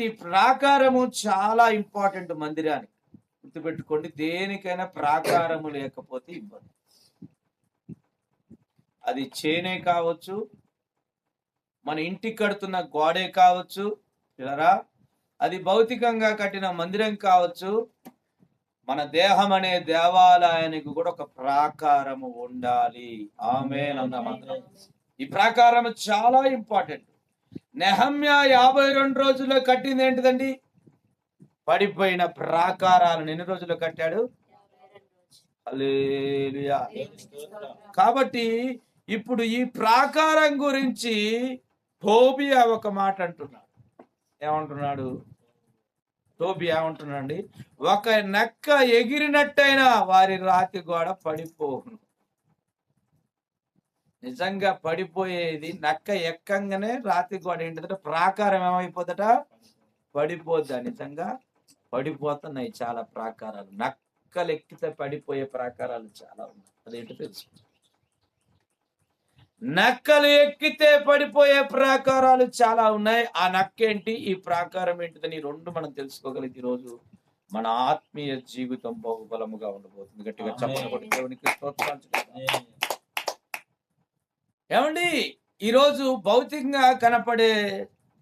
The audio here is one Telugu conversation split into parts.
ఈ ప్రాకారము చాలా ఇంపార్టెంట్ మందిరానికి. గుర్తుపెట్టుకోండి దేనికైనా ప్రాకారము లేకపోతే ఇబ్బంది. అది చేనే కావచ్చు మన ఇంటికి కడుతున్న గోడే కావచ్చు పిల్లరా అది భౌతికంగా కట్టిన మందిరం కావచ్చు మన దేహం అనే దేవాలయానికి కూడా ఒక ప్రాకారము ఉండాలి. ఆమె ఈ ప్రాకారం చాలా ఇంపార్టెంట్. నెహమ్యా యాభై రెండు రోజుల్లో కట్టింది ఏంటిదండి? పడిపోయిన ప్రాకారాలను ఎన్ని రోజుల్లో కట్టాడు? కాబట్టి ఇప్పుడు ఈ ప్రాకారం గురించి టోబియా ఒక మాట అంటున్నాడు. ఏమంటున్నాడు? టోబియా ఏమంటున్నాడు ఒక నెక్క ఎగిరినట్టయినా వారి రాతి గోడ పడిపోను నిజంగా పడిపోయేది నక్క ఎక్కంగానే రాతి గోడ ఏంటంటే ప్రాకారం ఏమైపోద్దట పడిపోద్దా నిజంగా. పడిపోతున్నాయి చాలా ప్రాకారాలు. నక్కలు ఎక్కితే పడిపోయే ప్రాకారాలు చాలా ఉన్నాయి. అదేంటో తెలుసు నక్కలు ఎక్కితే పడిపోయే ప్రాకారాలు చాలా ఉన్నాయి. ఆ నక్క ఏంటి? ఈ ప్రాకారం ఏంటిదని రెండు మనం తెలుసుకోగలిగితే ఈరోజు మన ఆత్మీయ జీవితం బహుబలముగా ఉండబోతుంది. గట్టిగా చెప్పండి కొట్టి దేవునికి. ఏమండి? ఈరోజు భౌతికంగా కనపడే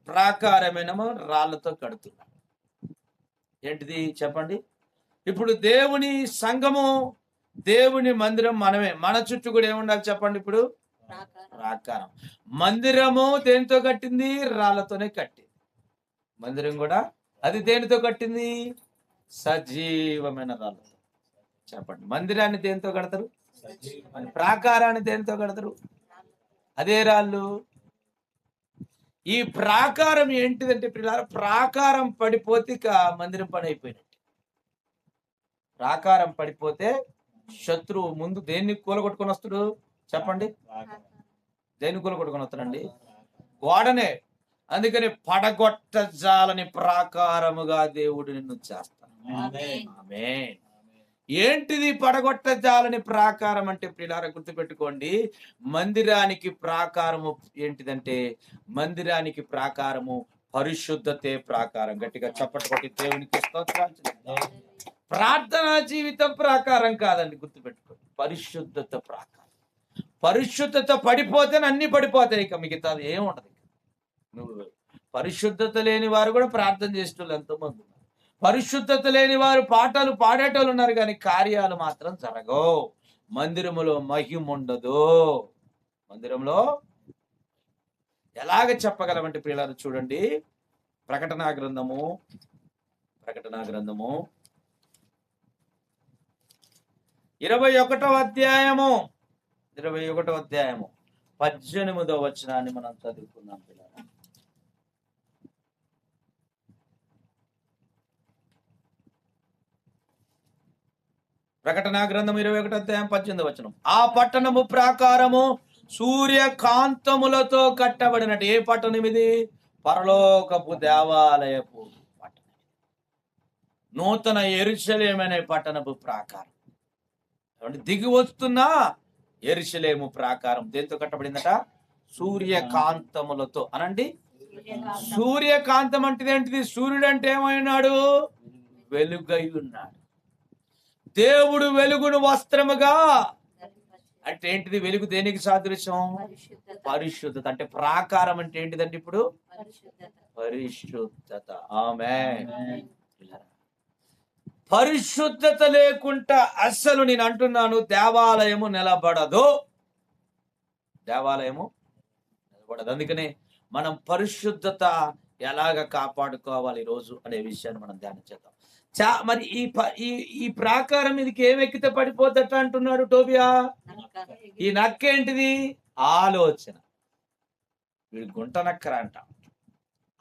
ప్రాకారమేనేమో రాళ్ళతో కడుతున్నారు ఏంటిది? చెప్పండి. ఇప్పుడు దేవుని సంఘము దేవుని మందిరం మనమే. మన చుట్టూ కూడా ఏముండాలి చెప్పండి ఇప్పుడు? ప్రాకారం. మందిరము దేనితో కట్టింది? రాళ్ళతోనే కట్టింది. మందిరం కూడా అది దేనితో కట్టింది? సజీవమైన రాళ్ళతో. చెప్పండి. మందిరాన్ని దేనితో కడతారు? ప్రాకారాన్ని దేనితో కడతారు? అదే రాళ్ళు. ఈ ప్రాకారం ఏంటిదంటే పిల్లల ప్రాకారం పడిపోతే ఇక మందిరం పని అయిపోయినట్టు. ప్రాకారం పడిపోతే శత్రువు ముందు దేన్ని కూలగొట్టుకొని వస్తాడు? చెప్పండి. దేన్ని కూలగొట్టుకొని వస్తాడండి? గోడనే. అందుకని పడగొట్టజాలని ప్రాకారముగా దేవుడు నిన్ను చేస్తాను. ఏంటిది పడగొట్టజాలని ప్రాకారం అంటే ప్రిలార గుర్తుపెట్టుకోండి. మందిరానికి ప్రాకారము ఏంటిదంటే మందిరానికి ప్రాకారము పరిశుద్ధతే ప్రాకారం. గట్టిగా చప్పటి కొట్టి దేవునికి స్తోత్రాలు ప్రార్థనా జీవితం ప్రాకారం కాదండి గుర్తుపెట్టుకోండి. పరిశుద్ధత ప్రాకారం. పరిశుద్ధత పడిపోతే అన్ని పడిపోతాయి ఇక. మిగతాది ఏముండదు ఇక. నువ్వు పరిశుద్ధత లేని వారు కూడా ప్రార్థన చేసేటోళ్ళు ఎంతోమంది ఉన్నారు. పరిశుద్ధత లేని వారు పాటలు పాడేటోళ్ళు ఉన్నారు కానీ కార్యాలు మాత్రం జరగవు. మందిరములో మహిమ ఉండదు. మందిరంలో ఎలాగ చెప్పగలమంటే పిల్లలు చూడండి. ప్రకటనా గ్రంథము ప్రకటనా గ్రంథము. ఇరవై ఒకటో అధ్యాయము ఇరవై ఒకటో అధ్యాయము. పద్దెనిమిదో వచనాన్ని మనం చదువుకుందాం పిల్లలు ప్రకటనా గ్రంథం ఇరవై ఒకటో అధ్యాయం పద్దెనిమిది వచనం. ఆ పట్టణము ప్రాకారము సూర్యకాంతములతో కట్టబడినట్టు. ఏ పట్టణం ఇది? పరలోకపు దేవాలయపు పట్టణం. నూతన ఎరుషలేం అనే పట్టణపు ప్రాకారం? దిగి వస్తున్న ఎరుషలేము ప్రాకారం దేంతో కట్టబడిందట? సూర్యకాంతములతో. అనండి? సూర్యకాంతం. అంటే ఏంటిది? సూర్యుడు అంటే ఏమైనాడు? వెలుగై ఉన్నాడు. దేవుడు వెలుగును వస్త్రముగా అంటే ఏంటిది? వెలుగు దేనికి సాదృశ్యం? పరిశుద్ధత. అంటే ప్రాకారం అంటే ఏంటిదండి ఇప్పుడు? పరిశుద్ధత. ఆమె పరిశుద్ధత లేకుండా అస్సలు నేను అంటున్నాను దేవాలయము నిలబడదు. దేవాలయము నిలబడదు. అందుకనే మనం పరిశుద్ధత ఎలాగ కాపాడుకోవాలి ఈ రోజు అనే విషయాన్ని మనం ధ్యానం చేద్దాం. చా మరి ఈ ఈ ఈ ప్రాకారం మీదకి ఏం ఎక్కితే పడిపోద్దట అంటున్నాడు టోబియా? ఈ నక్క ఏంటిది ఆలోచన. వీడు గుంట నక్కర అంట.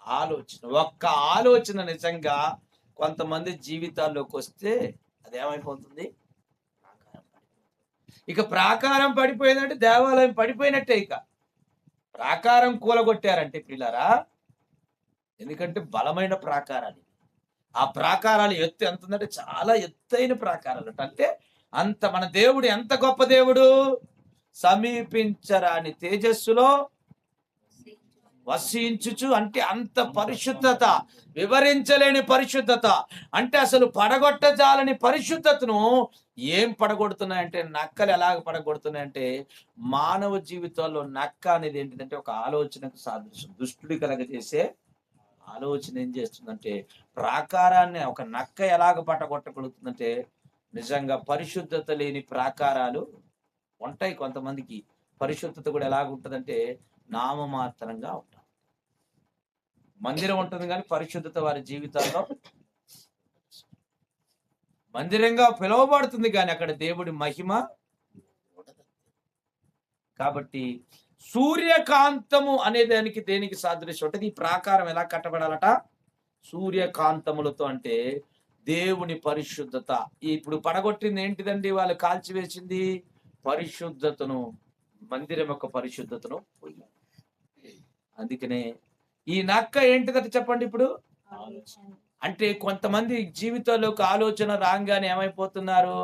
ఆలోచన. ఒక్క ఆలోచన నిజంగా కొంతమంది జీవితాల్లోకి వస్తే అదేమైపోతుంది. ఇక ప్రాకారం పడిపోయిందంటే దేవాలయం పడిపోయినట్టే ఇక. ప్రాకారం కూలగొట్టారంటే పిల్లరా? ఎందుకంటే బలమైన ప్రాకారాలు. ఆ ప్రాకారాలు ఎత్తు ఎంత ఉందంటే చాలా ఎత్తైన ప్రాకారాలు అంటే అంత మన దేవుడు ఎంత గొప్ప దేవుడు? సమీపించరాని తేజస్సులో వసించుచు అంటే అంత పరిశుద్ధత వివరించలేని పరిశుద్ధత. అంటే అసలు పడగొట్టజాలని పరిశుద్ధతను ఏం పడగొడుతున్నాయంటే నక్కలు ఎలాగ పడగొడుతున్నాయంటే మానవ జీవితాల్లో నక్క అనేది ఏంటిదంటే ఒక ఆలోచనకు సాదృశ్యం. దుష్టుడి కలగజేసే ఆలోచన ఏం చేస్తుందంటే ప్రాకారాన్ని ఒక నక్క ఎలాగ పట్టగొట్టగలుగుతుందంటే నిజంగా పరిశుద్ధత లేని ప్రాకారాలు ఉంటాయి కొంతమందికి. పరిశుద్ధత కూడా ఎలాగ ఉంటుందంటే నామమాత్రంగా ఉంటాం. మందిరం ఉంటుంది కానీ పరిశుద్ధత వారి జీవితాల్లో మందిరంగా పిలువబడుతుంది కానీ అక్కడ దేవుడి మహిమ కాబట్టి సూర్యకాంతము అనే దానికి దేనికి సాదృశ్యం ఉంటుంది ఈ ప్రాకారం ఎలా కట్టబడాలట? సూర్యకాంతములతో అంటే దేవుని పరిశుద్ధత. ఇప్పుడు పడగొట్టింది ఏంటిదండి? వాళ్ళు కాల్చివేసింది పరిశుద్ధతను మందిరం యొక్క పరిశుద్ధతను పోయి. అందుకనే ఈ నక్క ఏంటిదట చెప్పండి ఇప్పుడు? అంటే కొంతమంది జీవితాల్లోకి ఆలోచన రాగానే ఏమైపోతున్నారు?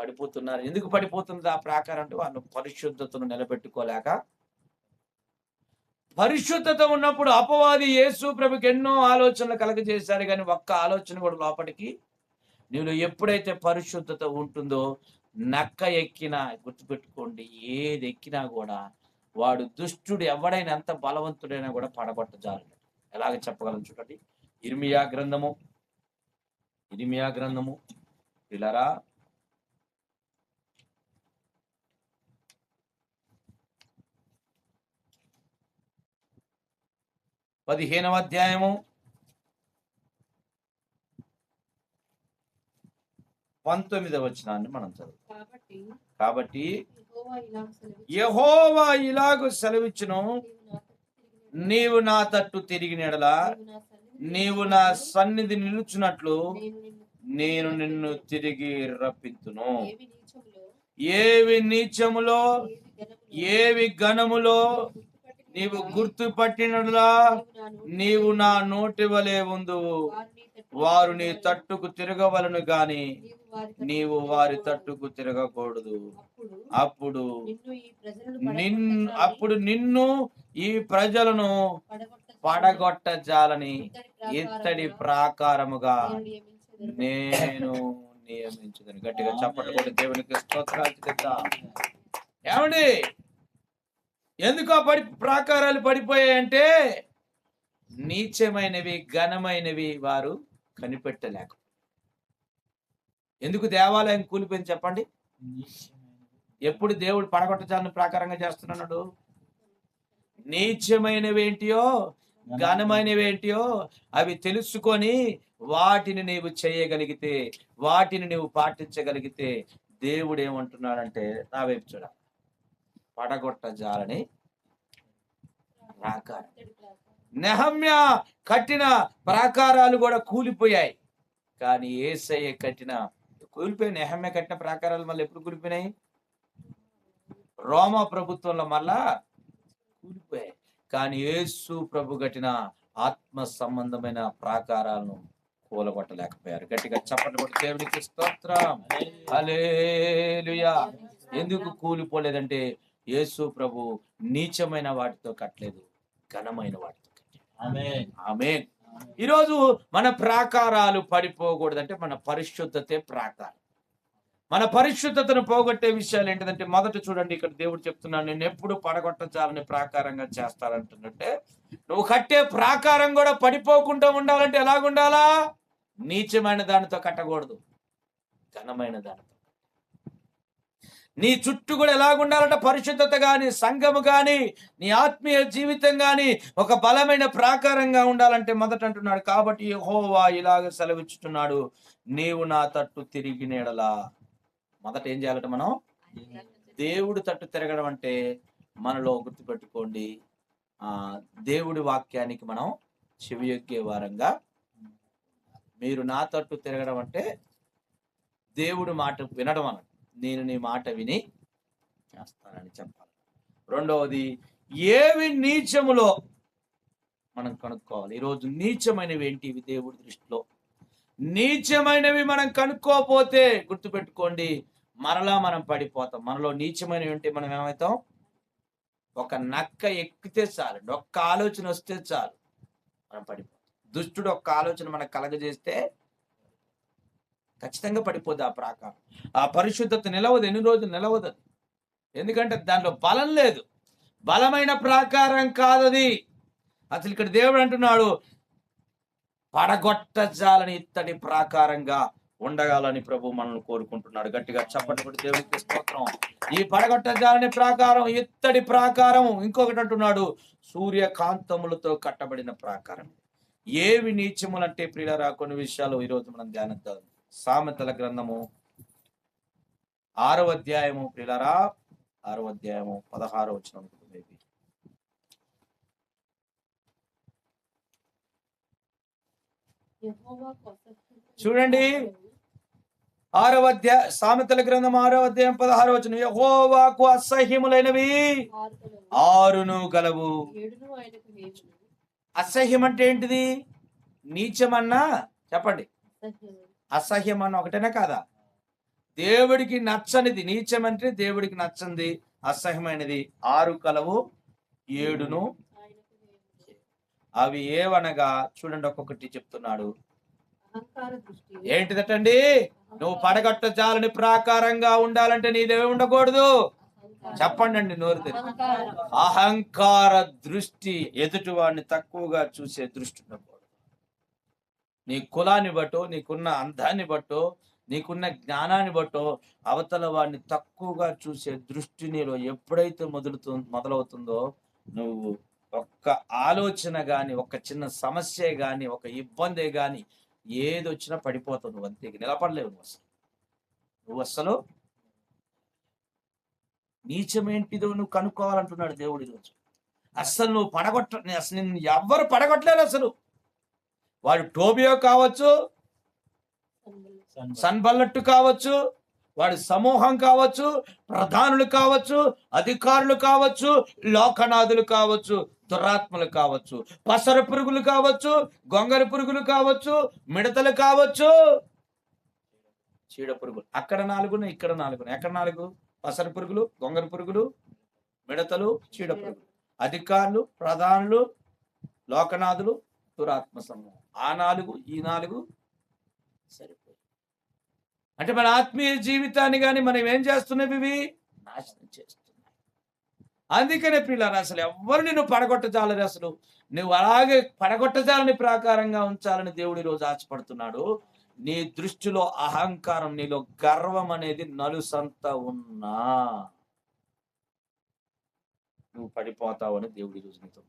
పడిపోతున్నారు. ఎందుకు పడిపోతుంది ఆ ప్రాకారం అంటే వాళ్ళు పరిశుద్ధతను నిలబెట్టుకోలేక. పరిశుద్ధత ఉన్నప్పుడు అపవాది యేసు ప్రభుకి ఎన్నో ఆలోచనలు కలగజేశారు. కానీ ఒక్క ఆలోచన కూడా లోపలికి నీలో ఎప్పుడైతే పరిశుద్ధత ఉంటుందో నక్క ఎక్కినా గుర్తుపెట్టుకోండి ఏది ఎక్కినా కూడా వాడు దుష్టుడు ఎవడైనా ఎంత బలవంతుడైనా కూడా పడగొట్టజాలి ఎలాగ చెప్పగలం చూడండి. ఇర్మియా గ్రంథము. ఇర్మియా గ్రంథము. పిల్లరా పదిహేనవ అధ్యాయము. పంతొమ్మిదవ వచనాన్ని మనం చదువు కాబట్టి యెహోవా ఇలాగ సెలవిచ్చును. నీవు నా తట్టు తిరిగిన నీవు నా తట్టు తిరిగిన ఎడలా నీవు నా సన్నిధి నిలుచున్నట్లు నేను నిన్ను నేను నిన్ను తిరిగి రప్పింతును ఏవి నీచములో? ఏవి ఘనములో? ఏవి గణములో నీవు గుర్తుపట్టినలా నీవు నా నోటి వలె ఉందువు. వారు నీ తట్టుకు తిరగవలను గాని నీవు వారి తట్టుకు తిరగకూడదు. అప్పుడు అప్పుడు నిన్ను ఈ ప్రజలను నిన్ అప్పుడు నిన్ను ఈ ప్రజలను పడగొట్ట జాలని ఇత్తడి ప్రాకారముగా నేను నియమించెదను. నియమించదని గట్టిగా చెప్పడం కొట్టి దేవునికి స్తోత్రాలు ఏమండి? ఎందుకు ఆ పడి ప్రాకారాలు పడిపోయాయంటే నీచమైనవి ఘనమైనవి వారు కనిపెట్టలేక. ఎందుకు దేవాలయం కూలిపోయింది చెప్పండి? ఎప్పుడు దేవుడు పడగొట్టచాలని ప్రాకారంగా చేస్తున్నాడు? నీచమైనవి ఏంటియో ఘనమైనవి ఏంటియో అవి తెలుసుకొని వాటిని నీవు చేయగలిగితే వాటిని నీవు పాటించగలిగితే దేవుడు ఏమంటున్నాడంటే నా వైపు చూడ. పడగొట్ట జాలని ప్రాకారం. నెహమ్య కట్టిన ప్రాకారాలు కూడా కూలిపోయాయి. కానీ ఏసయ్య కట్టిన కూలిపోయి నెహమ్య కట్టిన ప్రాకారాలు మళ్ళీ ఎప్పుడు కూలిపోయినాయి? రోమా ప్రభుత్వంలో మళ్ళా కూలిపోయాయి. కానీ యేసు ప్రభు కట్టిన ఆత్మ సంబంధమైన ప్రాకారాలను కూలగొట్టలేకపోయారు. గట్టిగా చప్పట్లు కొట్టి దేవునికి స్తోత్రం. హల్లెలూయా. ఎందుకు కూలిపోలేదంటే యేసు ప్రభు నీచమైన వాటితో కట్టలేదు ఘనమైన వాటితో కట్టాడు ఆమె ఈరోజు మన ప్రాకారాలు పడిపోకూడదంటే మన పరిశుద్ధతే ప్రాకారం. మన పరిశుద్ధతను పోగొట్టే విషయాలు ఏంటిదంటే మొదట చూడండి ఇక్కడ దేవుడు చెప్తున్నాను నేను ఎప్పుడు పడగొట్టచాలని ప్రాకారంగా చేస్తానంటున్నట్టే నువ్వు కట్టే ప్రాకారం కూడా పడిపోకుండా ఉండాలంటే ఎలాగుండాలా? నీచమైన దానితో కట్టకూడదు ఘనమైన దానితో నీ చుట్టూ కూడా ఎలాగుండాలంటే పరిశుద్ధత గాని సంఘము గాని నీ ఆత్మీయ జీవితం గాని ఒక బలమైన ప్రాకారంగా ఉండాలంటే మొదట అంటున్నాడు కాబట్టి యహోవా ఇలాగ సెలవిచ్చుతున్నాడు నీవు నా తట్టు తిరిగి నీడలా. మొదట ఏం చేయాలంటే మనం? దేవుడు తట్టు తిరగడం అంటే మనలో గుర్తుపెట్టుకోండి ఆ దేవుడి వాక్యానికి మనం చెవియొగ్గే వారంగా. మీరు నా తట్టు తిరగడం అంటే దేవుడి మాట వినడం అన్నట్టు. నేను నీ మాట విని చేస్తానని చెప్పాలి. రెండవది ఏవి నీచములో మనం కనుక్కోవాలి. ఈరోజు నీచమైనవి ఏంటి? ఇవి దేవుడి దృష్టిలో. నీచమైనవి మనం కనుక్కోపోతే గుర్తుపెట్టుకోండి మరలా మనం పడిపోతాం. మనలో నీచమైనవి ఉంటే మనం ఏమవుతాం? ఒక నక్క ఎక్కితే చాలు. ఒక్క ఆలోచన వస్తే చాలు. మనం పడిపోతాం. దుష్టుడు ఒక్క ఆలోచన మనకు కలగజేస్తే ఖచ్చితంగా పడిపోద్ది ఆ ప్రాకారం. ఆ పరిశుద్ధత నిలవదు ఎన్ని రోజులు నిలవదు ఎందుకంటే దాంట్లో బలం లేదు. బలమైన ప్రాకారం కాదది. అసలు ఇక్కడ దేవుడు అంటున్నాడు పడగొట్టజాలని ఇత్తడి ప్రాకారంగా ఉండగాలని ప్రభు మనల్ని కోరుకుంటున్నాడు. గట్టిగా చప్పటి కొట్టి దేవునికి స్తోత్రం. ఈ పడగొట్టజాలని ప్రాకారం ఇత్తడి ప్రాకారం ఇంకొకటి అంటున్నాడు సూర్యకాంతములతో కట్టబడిన ప్రాకారం. ఏవి నీచములంటే ప్రియులరా కొన్ని విషయాలు ఈరోజు మనం ధ్యానిద్దాం. సామెతల గ్రంథము. ఆరో అధ్యాయము ప్రియులరా ఆరో అధ్యాయము పదహారో వచ్చిన మేబీ చూడండి. వాడు ఆరో అధ్యాయ సామెతల గ్రంథం ఆరో అధ్యాయం పదహారో వచ్చిన యహోవాకు అసహ్యములైనవి. ఆరును గలవు. అసహ్యం అంటే ఏంటిది? నీచమన్నా చెప్పండి. అసహ్యం అన్న ఒకటేనా కాదా? దేవుడికి నచ్చనిది నీచం అంటే దేవుడికి నచ్చనిది అసహ్యమైనది ఆరు కలవు ఏడును. అవి ఏవనగా చూడండి ఒక్కొక్కటి చెప్తున్నాడు. ఏంటిదటండి? నువ్వు పడగొట్ట జాలని ప్రాకారంగా ఉండాలంటే నీదేమి ఉండకూడదు. చెప్పండి అండి నోరు తెరిచి. అహంకారం. అహంకార దృష్టి ఎదుటి వాడిని తక్కువగా చూసే దృష్టి ఉండకూడదు నీ కులాన్ని బట్టో నీకున్న అందాన్ని బట్టో నీకున్న జ్ఞానాన్ని బట్టో అవతల వాడిని తక్కువగా చూసే దృష్టి నీలో ఎప్పుడైతే మొదలుతు మొదలవుతుందో నువ్వు ఒక్క ఆలోచన కానీ ఒక చిన్న సమస్య కానీ ఒక ఇబ్బంది కానీ ఏది వచ్చినా పడిపోతావు నువ్వు అంతే నిలబడలేవు నువ్వు అసలు. నువ్వు అసలు నీచమేంటిదో నువ్వు కనుక్కోవాలంటున్నాడు దేవుడు ఈరోజు. అస్సలు నువ్వు పడగొట్ట అసలు నిన్ను ఎవ్వరు పడగొట్టలేరు అసలు. వాడు టోబియో కావచ్చు సన్బల్లట్టు. కావచ్చు వాడి సమూహం కావచ్చు ప్రధానులు కావచ్చు అధికారులు కావచ్చు లోకనాథులు కావచ్చు దురాత్మలు కావచ్చు పసర పురుగులు కావచ్చు గొంగర పురుగులు కావచ్చు మిడతలు కావచ్చు. చీడ పురుగులు. అక్కడ నాలుగును ఇక్కడ నాలుగును ఎక్కడ నాలుగు? పసర పురుగులు గొంగర పురుగులు మిడతలు చీడ పురుగులు. అధికారులు ప్రధానులు లోకనాథులు దురాత్మ సమూహం. ఆ నాలుగు ఈ నాలుగు సరిపోయి. అంటే మన ఆత్మీయ జీవితాన్ని కానీ మనం ఏం చేస్తున్నవి ఇవి? నాశనం చేస్తున్నాయి. అందుకనే పిల్లలు అసలు ఎవరు నిన్ను పడగొట్టజాలని అసలు. నువ్వు అలాగే పడగొట్టజాలని ప్రాకారంగా ఉంచాలని దేవుడు ఈరోజు ఆశపడుతున్నాడు. నీ దృష్టిలో అహంకారం నీలో గర్వం అనేది నలుసంత ఉన్నా. నువ్వు పడిపోతావని దేవుడు ఈరోజు నీతో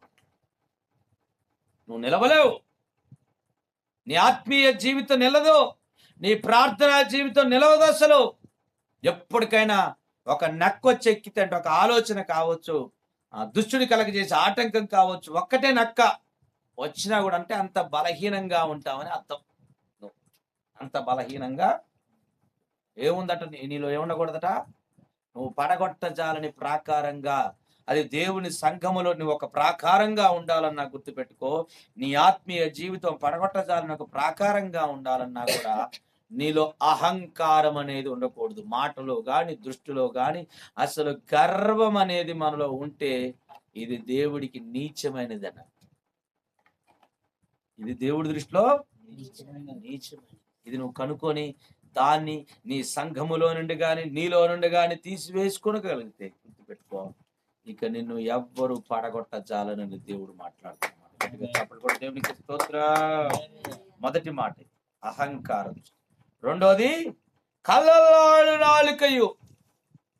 నువ్వు నిలవలేవు. నీ ఆత్మీయ జీవితం నిలదు. నీ ప్రార్థనా జీవితం నిలవదు అసలు. ఎప్పటికైనా ఒక నక్కొచ్చి ఎక్కితే అంటే ఒక ఆలోచన కావచ్చు ఆ దుష్టుని కలగజేసే ఆటంకం కావచ్చు ఒక్కటే నక్క వచ్చినా కూడా అంటే అంత బలహీనంగా ఉంటామని అర్థం. నువ్వు అంత బలహీనంగా ఏముందట నీ- నీలో ఏముండకూడదట? నువ్వు పడగొట్టజాలని ప్రాకారంగా అది దేవుని సంఘములో నువ్వు ఒక ప్రాకారంగా ఉండాలన్నా గుర్తుపెట్టుకో. నీ ఆత్మీయ జీవితం పడగొట్టజాలని ఒక ప్రాకారంగా ఉండాలన్నా కూడా నీలో అహంకారం అనేది ఉండకూడదు. మాటలో గాని దృష్టిలో గాని అసలు గర్వం అనేది మనలో ఉంటే ఇది దేవుడికి నీచమైనది అన్న ఇది దేవుడి దృష్టిలో నీచమైనది ఇది నువ్వు కనుక్కొని దాన్ని నీ సంఘములో నుండి గాని నీలో నుండి గాని తీసివేసుకోగలిగితే గుర్తుపెట్టుకో. ఇక నిన్ను ఎవ్వరు పడగొట్టజాలని దేవుడు మాట్లాడుతున్నాడు. అప్పుడు కూడా దేవునికి స్తోత్ర. మొదటి మాట అహంకారం రెండోది కళ్ళలాడు నాలుకయు.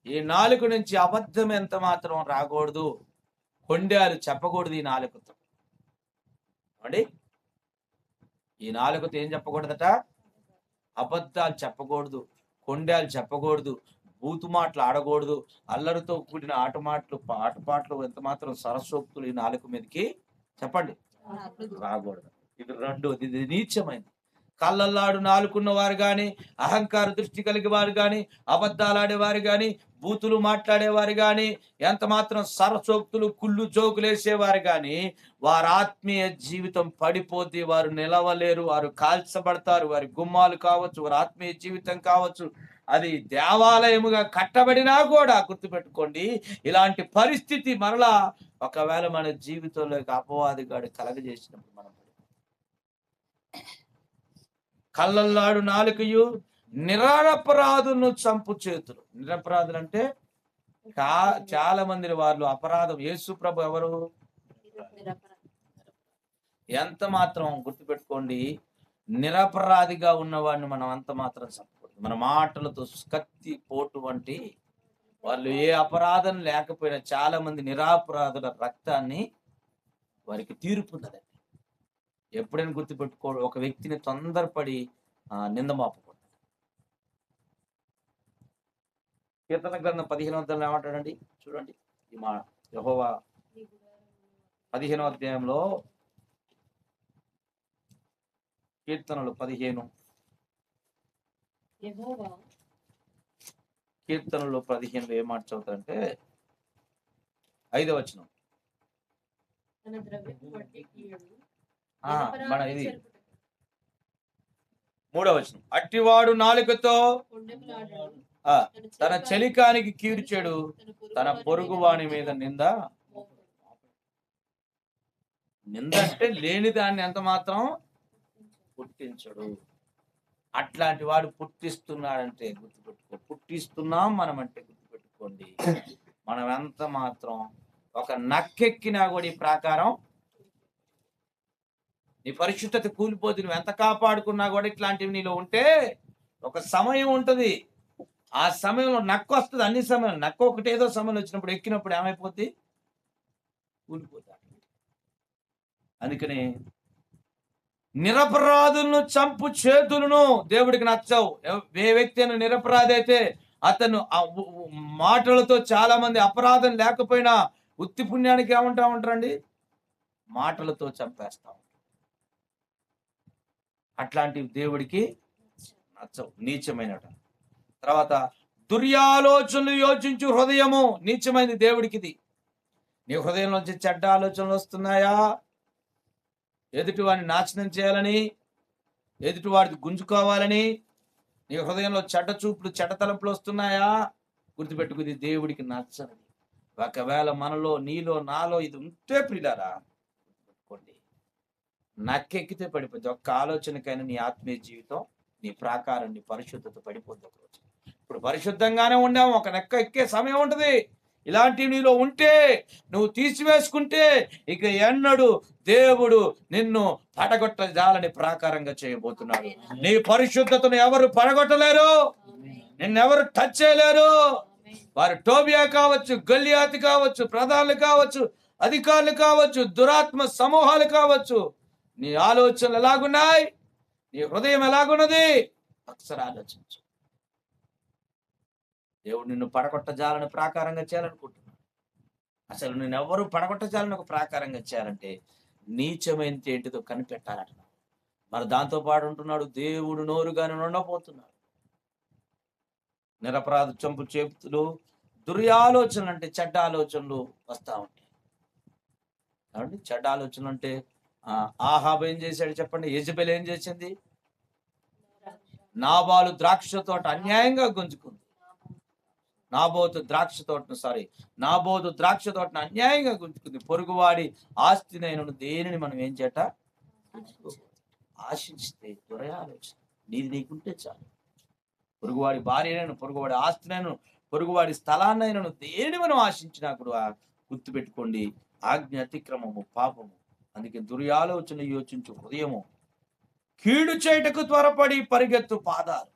ఈ నాలుక నుంచి అబద్ధం ఎంత మాత్రం రాకూడదు. కొండాలు చెప్పకూడదు ఈ నాలుకతో. అండి ఈ నాలుకతో ఏం చెప్పకూడదట? అబద్ధాలు చెప్పకూడదు. కొండాలు చెప్పకూడదు. బూతు మాటలు ఆడకూడదు. అల్లరితో కూడిన ఆట మాటలు ఆట పాటలు ఎంత మాత్రం సరస్వప్తులు ఈ నాలుక మీదకి చెప్పండి. రాకూడదు. ఇది రెండోది. ఇది నీచమైంది కళ్ళల్లాడు నాలుకున్న వారు గాని అహంకార దృష్టి కలిగి వారు గాని అబద్ధాలాడే కానీ గాని బూతులు మాట్లాడేవారు గాని ఎంత మాత్రం సరసోక్తులు కుళ్ళు జోకులేసేవారు గాని వారి ఆత్మీయ జీవితం పడిపోతే వారు నిలవలేరు. వారు కాల్చబడతారు. వారి గుమ్మాలు కావచ్చు వారి ఆత్మీయ జీవితం కావచ్చు. అది దేవాలయముగా కట్టబడినా కూడా గుర్తుపెట్టుకోండి ఇలాంటి పరిస్థితి మరలా ఒకవేళ మన జీవితంలోకి అపవాదిగాడు కలగజేసినప్పుడు మనం కళ్ళల్లాడు నాలుకయు నిరపరాధులను చంపు చేతులు. నిరపరాధులు అంటే చాలా మంది వాళ్ళు అపరాధం. యేసు ప్రభు ఎవరు? ఎంత మాత్రం గుర్తుపెట్టుకోండి నిరపరాధిగా ఉన్నవాడిని మనం అంత మాత్రం చంపు. మన మాటలతో కత్తి పోటు వంటి వాళ్ళు ఏ అపరాధం లేకపోయినా చాలా మంది నిరాపరాధుల రక్తాన్ని వారికి తీర్పున్నదండి ఎప్పుడైనా గుర్తుపెట్టుకో ఒక వ్యక్తిని తొందరపడి నిందమాపకూడదు కీర్తన గ్రంథం పదిహేను వందలు ఏమంటాడండి? చూడండి. ఈ మా యహోవా పదిహేనో అధ్యాయంలో కీర్తనలు పదిహేను కీర్తనలు పదిహేనులో ఏం మాట చదువుతారంటే ఐదో వచనం తన ద్రవ్యపు వడ్డీ కీయడు. ఆ, మన ఇది. చెరుపుటకు మూడో వచనం అట్టివాడు నాలుకతో తన చెలికానికి కీర్చెడు తన పొరుగువాని పొరుగు వాని మీద నింద. నింద అంటే లేని దాన్ని ఎంత మాత్రం పుట్టించడు. అట్లాంటి వాడు పుట్టిస్తున్నాడంటే గుర్తుపెట్టుకో. పుట్టిస్తున్నాం మనం అంటే గుర్తుపెట్టుకోండి. మనం ఎంత మాత్రం ఒక నక్కెక్కినా కూడా ఈ ప్రాకారం నీ పరిశుద్ధత కూలిపోతుంది. నువ్వు ఎంత కాపాడుకున్నా కూడా ఇట్లాంటివి నీలో ఉంటే ఒక సమయం ఉంటుంది. ఆ సమయంలో నక్క వస్తుంది అన్ని సమయం నక్క ఒకటేదో సమయం వచ్చినప్పుడు ఎక్కినప్పుడు ఏమైపోద్ది? కూలిపోతాడు. అందుకని నిరపరాధులను చంపు చేతులను దేవుడికి నచ్చవు. ఏ వ్యక్తి అయినా నిరపరాధి అయితే అతను మాటలతో చాలా మంది అపరాధం లేకపోయినా ఉత్తి పుణ్యానికి ఏమంటా ఉంటారండి? మాటలతో చంపేస్తాం అట్లాంటివి దేవుడికి నచ్చవు. నీచమైనట. తర్వాత దుర్యాలోచనలు యోచించు హృదయము నీచమైనది దేవుడికి ఇది నీ హృదయంలోంచి చెడ్డ ఆలోచనలు వస్తున్నాయా? ఎదుటివాడిని నాశనం చేయాలని ఎదుటివాడిది గుంజుకోవాలని నీ హృదయంలో చెడ్డ చూపులు చెడ్డ తలంపులు వస్తున్నాయా? గుర్తుపెట్టుకుంది దేవుడికి నచ్చని ఒకవేళ మనలో నీలో నాలో ఇది ఉంటే ప్రిడారా గుర్తుపెట్టుకోండి. నక్కెక్కితే పడిపోద్ది. ఒక్క ఆలోచనకైనా నీ ఆత్మీయ జీవితం నీ ప్రాకారం నీ పరిశుద్ధత పడిపోద్ది ఒక రోజు ఇప్పుడు పరిశుద్ధంగానే ఉండాము. ఒక నెక్క ఎక్కే సమయం ఉంటుంది. ఇలాంటివి నీలో ఉంటే నువ్వు తీసివేసుకుంటే ఇక ఎన్నడు దేవుడు నిన్ను పడగొట్ట జాలని ప్రాకారంగా చేయబోతున్నాడు. నీ పరిశుద్ధతను ఎవరు పడగొట్టలేరు. నిన్నెవరు టచ్ చేయలేరు. వారు టోబియా కావచ్చు గల్లియాతి కావచ్చు ప్రధానులు కావచ్చు అధికారులు కావచ్చు దురాత్మ సమూహాలు కావచ్చు నీ ఆలోచనలు ఎలాగున్నాయి? నీ హృదయం ఎలాగున్నది? ఒకసారి ఆలోచించు. దేవుడు నిన్ను పడగొట్టజాలని ప్రాకారంగా చేయాలనుకుంటున్నాడు. అసలు నేను ఎవరు పడగొట్టజాలని ఒక ప్రాకారంగా చేయాలంటే నీచమైనది ఏంటిదో కనిపెట్టాలట. మరి దాంతో పాటు ఉంటున్నాడు దేవుడు నోరుగానే ఉండబోతున్నాడు నిరపరాధ చంపు చేపుతులు దుర్యాలోచనలు అంటే చెడ్డ ఆలోచనలు వస్తా ఉంటాయి. కాబట్టి చెడ్డ ఆలోచనలు అంటే ఆ, ఆహాబ్ ఏం చేశాడు చెప్పండి? యజబెల్ ఏం చేసింది? నాబాలు ద్రాక్ష తోట అన్యాయంగా గుంజుకుంది. నాబోతు ద్రాక్ష తోటను సారీ నాబోతు ద్రాక్ష తోటను అన్యాయంగా గుంజుకుంది. పొరుగువాడి ఆస్తినైన దేనిని మనం ఏం చేట? ఆశించితే దురయాలోచన నీది నీకుంటే చాలు. పొరుగువాడి భార్యనైనా పొరుగువాడి ఆస్తినైనా పొరుగువాడి స్థలాన్నైనా దేని మనం ఆశించినా కూడా గుర్తుపెట్టుకోండి ఆజ్ఞ అతిక్రమము పాపము. అందుకే దుర్యాలోచన యోచించు హృదయము. కీడు చేయటకు త్వరపడి పరిగెత్తు పాదాలు.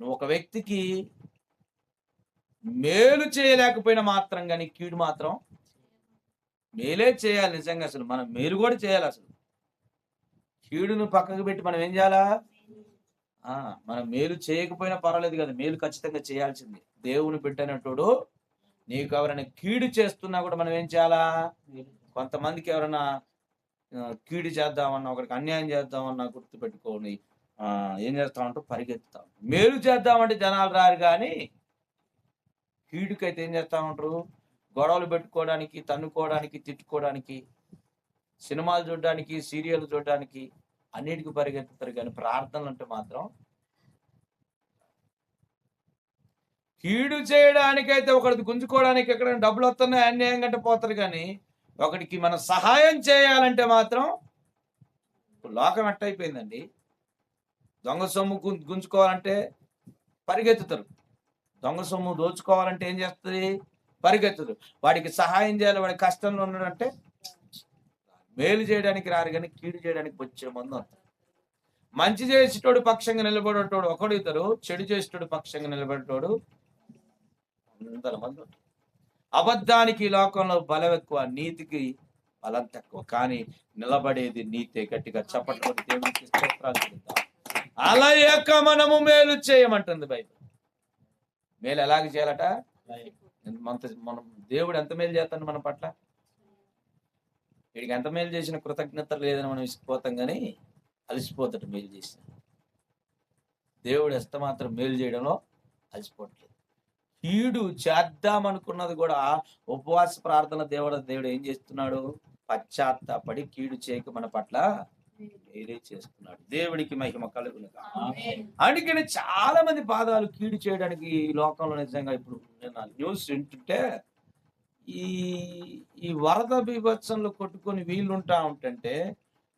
నువ్వు ఒక వ్యక్తికి మేలు చేయలేకపోయినా మాత్రం కానీ కీడు మాత్రం మేలే చేయాలి నిజంగా అసలు. మనం మేలు కూడా చేయాలి అసలు. కీడును పక్కకు పెట్టి మనం ఏం చేయాలా? ఆ మనం మేలు చేయకపోయినా పర్వాలేదు కదా. మేలు ఖచ్చితంగా చేయాల్సింది. దేవుని పెట్టినట్టుడు నీకు ఎవరైనా కీడు చేస్తున్నా కూడా మనం ఏం చేయాలా? కొంతమందికి ఎవరైనా కీడు చేద్దామన్నా ఒకరికి అన్యాయం చేద్దామన్నా గుర్తు పెట్టుకొని ఏం చేస్తామంటే పరిగెత్తుతాం. మేలు చేద్దామంటే జనాలు రారు కానీ కీడుకైతే ఏం చేస్తా ఉంటారు గొడవలు పెట్టుకోవడానికి తన్నుకోవడానికి తిట్టుకోవడానికి సినిమాలు చూడడానికి సీరియల్ చూడడానికి అన్నిటికీ పరిగెత్తుతారు. కానీ ప్రార్థనలు అంటే మాత్రం కీడు చేయడానికైతే ఒకటి గుంజుకోవడానికి ఎక్కడ డబ్బులు వస్తున్నాయి? అన్యాయం కంటే పోతారు కానీ ఒకడికి మనం సహాయం చేయాలంటే మాత్రం లోకం ఎట్టయిపోయిందండి దొంగ సొమ్ము గుంజుకోవాలంటే పరిగెత్తుతారు. దొంగ సొమ్ము దోచుకోవాలంటే ఏం చేస్తుంది? పరిగెత్తదు వాడికి సహాయం చేయాలి వాడి కష్టంలో ఉన్నాడంటే మేలు చేయడానికి రారు కానీ కీడు చేయడానికి వచ్చే మందు మంచి చేసేటోడు పక్షంగా నిలబడేటోడు ఒకడు ఇద్దరు చెడు చేసేటోడు పక్షంగా నిలబడేటోడు వందల మంది ఉంటారు. అబద్ధానికి ఈ లోకంలో బలం ఎక్కువ నీతికి బలం తక్కువ. కానీ నిలబడేది నీతే గట్టిగా చప్పట్లు దేవునికి స్తోత్రాలు అలా యొక్క మనము మేలు చేయమంటుంది బైబిల్. మేలు ఎలాగ చేయాలట? మన మనం దేవుడు ఎంత మేలు చేస్తాడు మన పట్ల? వీడికి ఎంత మేలు చేసిన కృతజ్ఞత లేదని మనం విసిపోతాం కానీ అలసిపోతాడు మేలు చేసిన. దేవుడు ఎంత మాత్రం మేలు చేయడంలో అలసిపోవట్లేదు. కీడు చేద్దామనుకున్నది కూడా ఉపవాస ప్రార్థన దేవుడు దేవుడు ఏం చేస్తున్నాడు? పశ్చాత్తాపడి కీడు చేయక మన పట్ల వేరే చేస్తున్నాడు దేవుడికి మహిమ కలుగును. అందుకని చాలా మంది పాదాలు కీడు చేయడానికి ఈ లోకంలో నిజంగా ఇప్పుడు నేను న్యూస్ వింటుంటే ఈ ఈ వరద బీభత్సంలో కొట్టుకొని వీళ్ళు ఉంటా ఉంటుంటే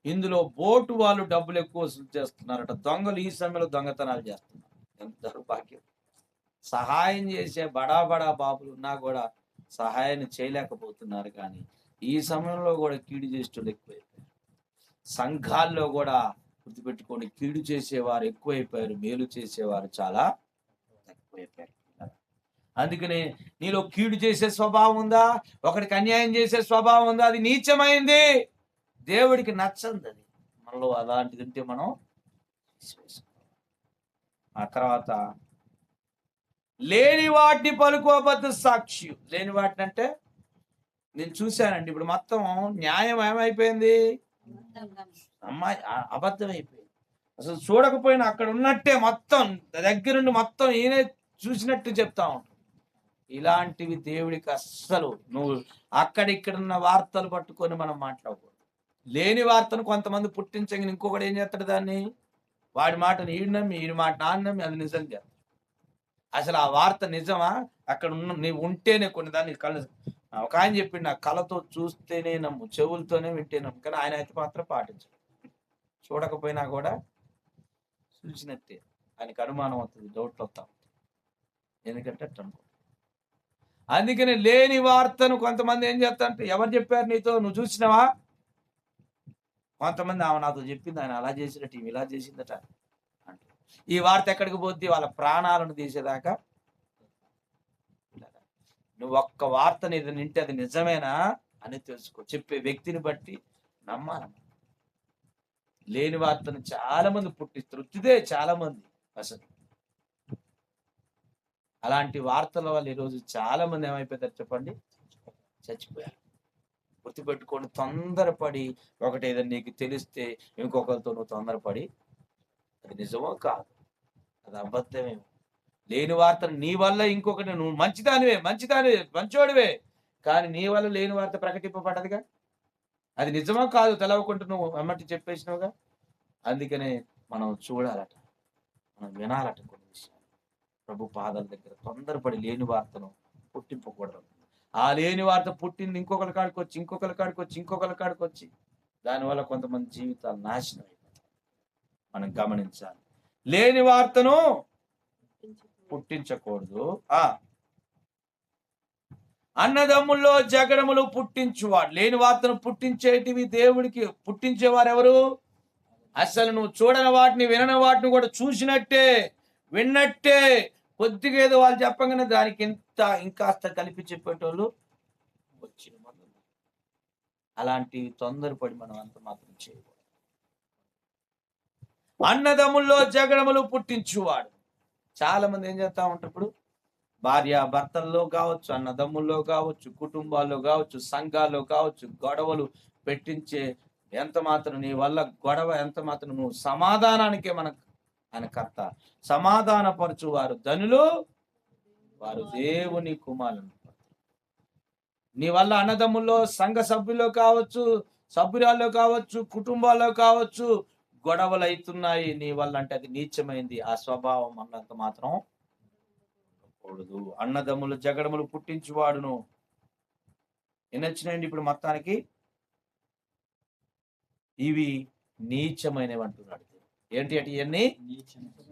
ఇందులో బోటు వాళ్ళు డబ్బులు ఎక్కువ వసూలు చేస్తున్నారట. దొంగలు ఈ సమయంలో దొంగతనాలు చేస్తున్నారు. ఎంత దౌర్భాగ్యం. సహాయం చేసే బడా బడా బాబులు ఉన్నా కూడా సహాయాన్ని చేయలేకపోతున్నారు కానీ ఈ సమయంలో కూడా కీడు చేసేటోళ్ళు ఎక్కువైపోయారు. సంఘాల్లో కూడా గుర్తుపెట్టుకొని కీడు చేసేవారు ఎక్కువైపోయారు మేలు చేసేవారు చాలా తక్కువైపోయారు. అందుకనే నీలో కీడు చేసే స్వభావం ఉందా? ఒకడికి అన్యాయం చేసే స్వభావం ఉందా? అది నీచమైంది. దేవుడికి నచ్చంది అది. మనలో అలాంటిది ఉంటే మనం ఆ తర్వాత లేని వాటిని పలుకు సాక్షి. లేని వాటిని అంటే నేను చూశానండి ఇప్పుడు మొత్తం న్యాయం ఏమైపోయింది? అమ్మాయి అబద్ధం అయిపోయింది అసలు చూడకపోయినా అక్కడ ఉన్నట్టే మొత్తం దగ్గరుండి మొత్తం ఈయనే చూసినట్టు చెప్తా ఉంటాం ఇలాంటివి దేవుడికి అస్సలు నువ్వు అక్కడిక్కడున్న వార్తలు పట్టుకొని మనం మాట్లాడకూడదు. లేని వార్తను కొంతమంది పుట్టించగా ఇంకొకటి ఏం చేస్తాడు దాన్ని? వాడి మాటను ఈడు నమ్మి ఈడి మాట నాన్నమ్మి అది నిజం చేస్తాడు అసలు ఆ వార్త నిజమా? అక్కడ ఉన్న నీవు ఉంటేనే కొన్ని దాన్ని కళ్ళు ఒక ఆయన చెప్పిండు నా కళతో చూస్తేనే నమ్ము చెవులతోనే వింటే నమ్ము. కానీ ఆయన అయితే మాత్రం పాటించడు. చూడకపోయినా కూడా చూసినట్టే. ఆయనకు అనుమానం అవుతుంది డౌట్లు వస్తా ఎందుకంటే అట్ట అందుకని లేని వార్తను కొంతమంది ఏం చేస్తారంటే ఎవరు చెప్పారు నీతో? నువ్వు చూసినావా? కొంతమంది ఆమె నాతో చెప్పింది ఆయన అలా చేసినట్టు ఇలా చేసిందట అంటే ఈ వార్త ఎక్కడికి పోద్ది? వాళ్ళ ప్రాణాలను తీసేదాకా నువ్వు ఒక్క వార్తని ఇది నింటే అది నిజమేనా అని తెలుసుకో. చెప్పే వ్యక్తిని బట్టి నమ్మాలమ్మ లేని వార్తను చాలా మంది పుట్టిస్తారు. ఉత్తిదే చాలా మంది అసలు. అలాంటి వార్తల వల్ల ఈరోజు చాలా మంది ఏమైపోతారు చెప్పండి? చచ్చిపోయారు. గుర్తుపెట్టుకొని తొందరపడి ఒకటి ఏదైనా నీకు తెలిస్తే ఇంకొకరితో నువ్వు తొందరపడి అది నిజమో కాదు? అది అబద్ధమేమో. లేని వార్తను నీ వల్ల ఇంకొకటి నువ్వు మంచిదానివే మంచిదానివే మంచోడివే. కానీ నీ వల్ల లేని వార్త ప్రకటింపబడ్డదిగా అది నిజమో కాదు తెలవకుంటూ నువ్వు అమ్మటి చెప్పేసినావుగా? అందుకనే మనం చూడాలట. మనం వినాలట కొన్ని విషయాలు. ప్రభు పాదాల దగ్గర తొందరపడి లేని వార్తను పుట్టింపకూడదు. ఆ లేని వార్త పుట్టింది ఇంకొకరి కాడికి వచ్చి ఇంకొకరి కాడికి వచ్చి ఇంకొకరి కాడికి వచ్చి దానివల్ల కొంతమంది జీవితాలు నాశనం అయిపోతాయి. మనం గమనించాలి. లేని వార్తను పుట్టించకూడదు. ఆ. అన్నదమ్ముల్లో జగడములు పుట్టించువాడు. లేని వార్తను పుట్టించేటివి దేవుడికి పుట్టించేవారు ఎవరు అసలు నువ్వు చూడని వాటిని వినని వాటిని కూడా చూసినట్టే విన్నట్టే. కొద్దిగా ఏదో వాళ్ళు చెప్పగానే దానికి ఇంత ఇంకాస్త కలిపి చెప్పేటోళ్ళు వచ్చిన మంది అలాంటి తొందరపడి మనం అంత మాత్రం చేయకూడదు. అన్నదమ్ముల్లో జగడములు పుట్టించువాడు. చాలా మంది ఏం చేస్తా ఉంటారు ఇప్పుడు? భార్య భర్తల్లో కావచ్చు అన్నదమ్ముల్లో కావచ్చు కుటుంబాల్లో కావచ్చు సంఘాల్లో కావచ్చు గొడవలు పెట్టించే ఎంత మాత్రం నీ వల్ల గొడవ ఎంత మాత్రం నువ్వు సమాధానానికే మన ఆయన కర్త. సమాధానపరచు వారు ధనులు వారు దేవుని కుమారులు నీ వల్ల అన్నదమ్ముల్లో సంఘ సభ్యుల్లో కావచ్చు సభ్యురాల్లో కావచ్చు కుటుంబాల్లో కావచ్చు గొడవలు అవుతున్నాయి నీ వల్ల అంటే అది నీచమైంది. ఆ స్వభావం అన్నంత మాత్రం కూడదు అన్నదమ్ములు జగడములు పుట్టించువాడును. ఎన్ని వచ్చినాయండి ఇప్పుడు మొత్తానికి? ఇవి నీచమైనవి అంటున్నాడు. ఏంటి అంటే ఇవన్నీ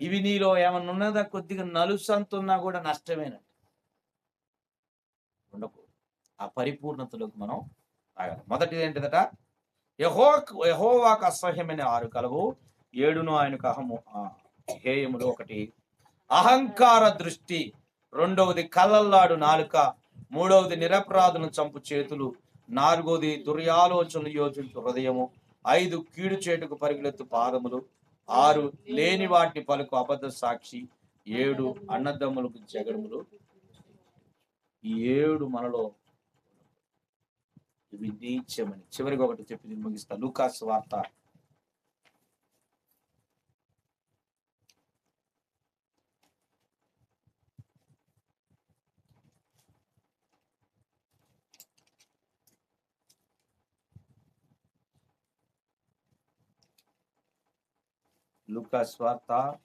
ఇవి నీలో ఏమన్నా ఉన్నదా? కొద్దిగా నలుసంతున్నా కూడా నష్టమేనండి ఉండకూడదు. ఆ పరిపూర్ణతలోకి మనం రాగాలి మొదటిది ఏంటిదట? యహో యహోవాకు అసహ్యమైన ఆరు కలవు. ఏడును ఆయనకు అహము హేయములు ఒకటి. అహంకార దృష్టి రెండవది కళ్ళల్లాడు నాలుక మూడవది నిరపరాధులను చంపు చేతులు నాలుగవది దుర్యాలోచనలు యోచించు హృదయము ఐదు కీడు చేటుకు పరిగెత్తు పాదములు ఆరు లేని వాటిని పలుకు అబద్ధ సాక్షి ఏడు అన్నదమ్ములకు జగడములు. ఈ ఏడు మనలో ఇవి నీచమని చివరికి ఒకటి చెప్పి నేను ముగిస్తా. లూకాస్ వార్త. లూకాస్ వార్త.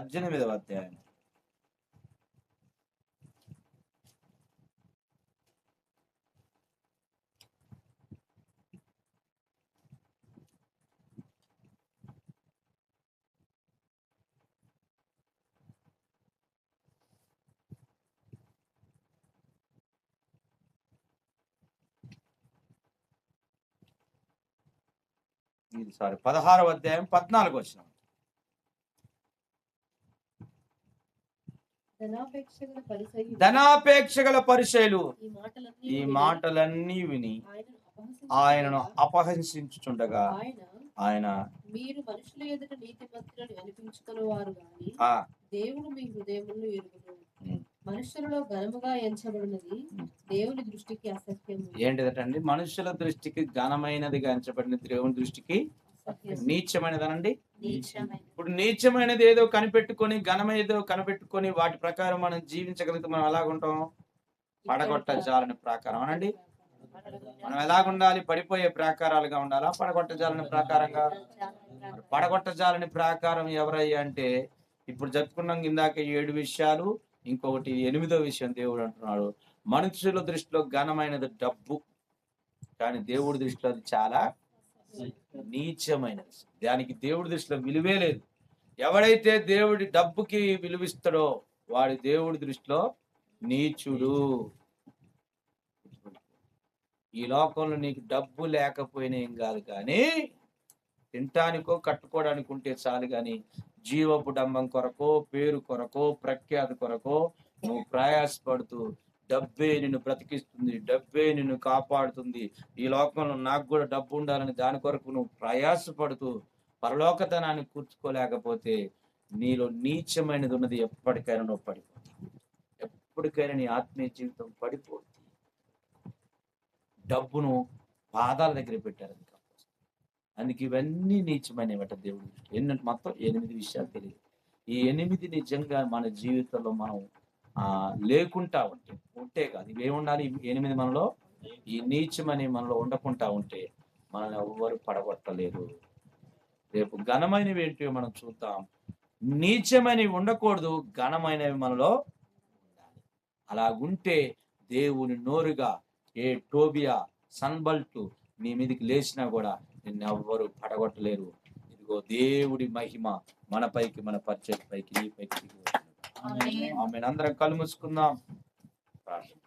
పద్దెనిమిదవ అధ్యాయం ఇది సారీ పదహారవ అధ్యాయం పద్నాలుగు వచ్చినాం ధనాపేక్ష గల పరిచయలు ఈ మాటలన్నీ విని ఆయనను అపహసించి ఆయనను అపహసించుచుండగా ఆయన మీరు మనుషుల ఎదుట నీతి మంత్రులను అనిపించుకుని వారు గాని దేవుడు మీ హృదయములను ఎరుగును. మనుషులలో ఘనముగా ఎంచబడినది. దేవుని దృష్టికి అసహ్యము ఏంటిదటండి మనుషుల దృష్టికి ఘనమైనదిగా ఎంచబడిన దేవుని దృష్టికి. నీచమైనదనండి? నీచమైన ఇప్పుడు నీచమైనది ఏదో కనిపెట్టుకొని ఘనమేదో కనిపెట్టుకొని వాటి ప్రకారం మనం జీవించగలిగితే మనం ఎలాగుంటాం? పడగొట్ట జాలని ప్రకారం అనండి. మనం ఎలాగుండాలి? పడిపోయే ప్రాకారాలుగా ఉండాలా? పడగొట్ట జాలని ప్రకారంగా? మరి పడగొట్ట జాలని ప్రాకారం ఎవరయ్యా అంటే ఇప్పుడు చెప్పుకున్నాం ఇందాక ఏడు విషయాలు ఇంకొకటి ఎనిమిదో విషయం దేవుడు అంటున్నాడు. మనుషుల దృష్టిలో ఘనమైనది డబ్బు. కానీ దేవుడి దృష్టిలో అది చాలా నీచమైనది దానికి దేవుడి దృష్టిలో విలువే లేదు. ఎవడైతే దేవుడి డబ్బుకి విలువిస్తాడో వాడి దేవుడి దృష్టిలో నీచుడు. ఈ లోకంలో నీకు డబ్బు లేకపోయినా ఏం కాదు కానీ తినటానికో కట్టుకోవడానికి ఉంటే చాలు కానీ జీవపు డంబం కొరకో పేరు కొరకో ప్రఖ్యాతి కొరకో నువ్వు ప్రయాసపడుతూ డబ్బే నిన్ను బ్రతికిస్తుంది డబ్బే నిన్ను కాపాడుతుంది. ఈ లోకంలో నాకు కూడా డబ్బు ఉండాలని దాని కొరకు నువ్వు ప్రయాసపడుతూ పరలోకతనాన్ని కూర్చుకోలేకపోతే నీలో నీచమైనది ఉన్నది ఎప్పటికైనా నువ్వు పడిపోతుంది ఎప్పటికైనా నీ ఆత్మీయ జీవితం పడిపోతుంది. డబ్బును పాదాల దగ్గర పెట్టారు అందుకే అందుకే ఇవన్నీ నీచమైనవట దేవుడు. దృష్టిలో. ఎన్ని మొత్తం ఎనిమిది విషయాలు తెలియదు. ఈ ఎనిమిది నిజంగా మన జీవితంలో మనం ఆ లేకుంటా ఉంటే ఉంటే కాదు ఇవి ఎనిమిది మనలో? ఈ నీచమని మనలో ఉండకుండా ఉంటే మనల్ని ఎవ్వరు పడగొట్టలేరు. రేపు ఘనమైనవి ఏంటివో మనం చూద్దాం. నీచమైనవి ఉండకూడదు ఘనమైనవి మనలో ఉండాలి. అలాగుంటే దేవుని నోరుగా ఏ టోబియా సన్బల్ట్ నీ మీదకి లేచినా కూడా నిన్ను ఎవ్వరు పడగొట్టలేరు. ఇదిగో దేవుడి మహిమ మన పైకి మన పరిచయ పైకి నీ పైకి. ఆమె అందరం కలుముసుకుందాం ప్రార్థన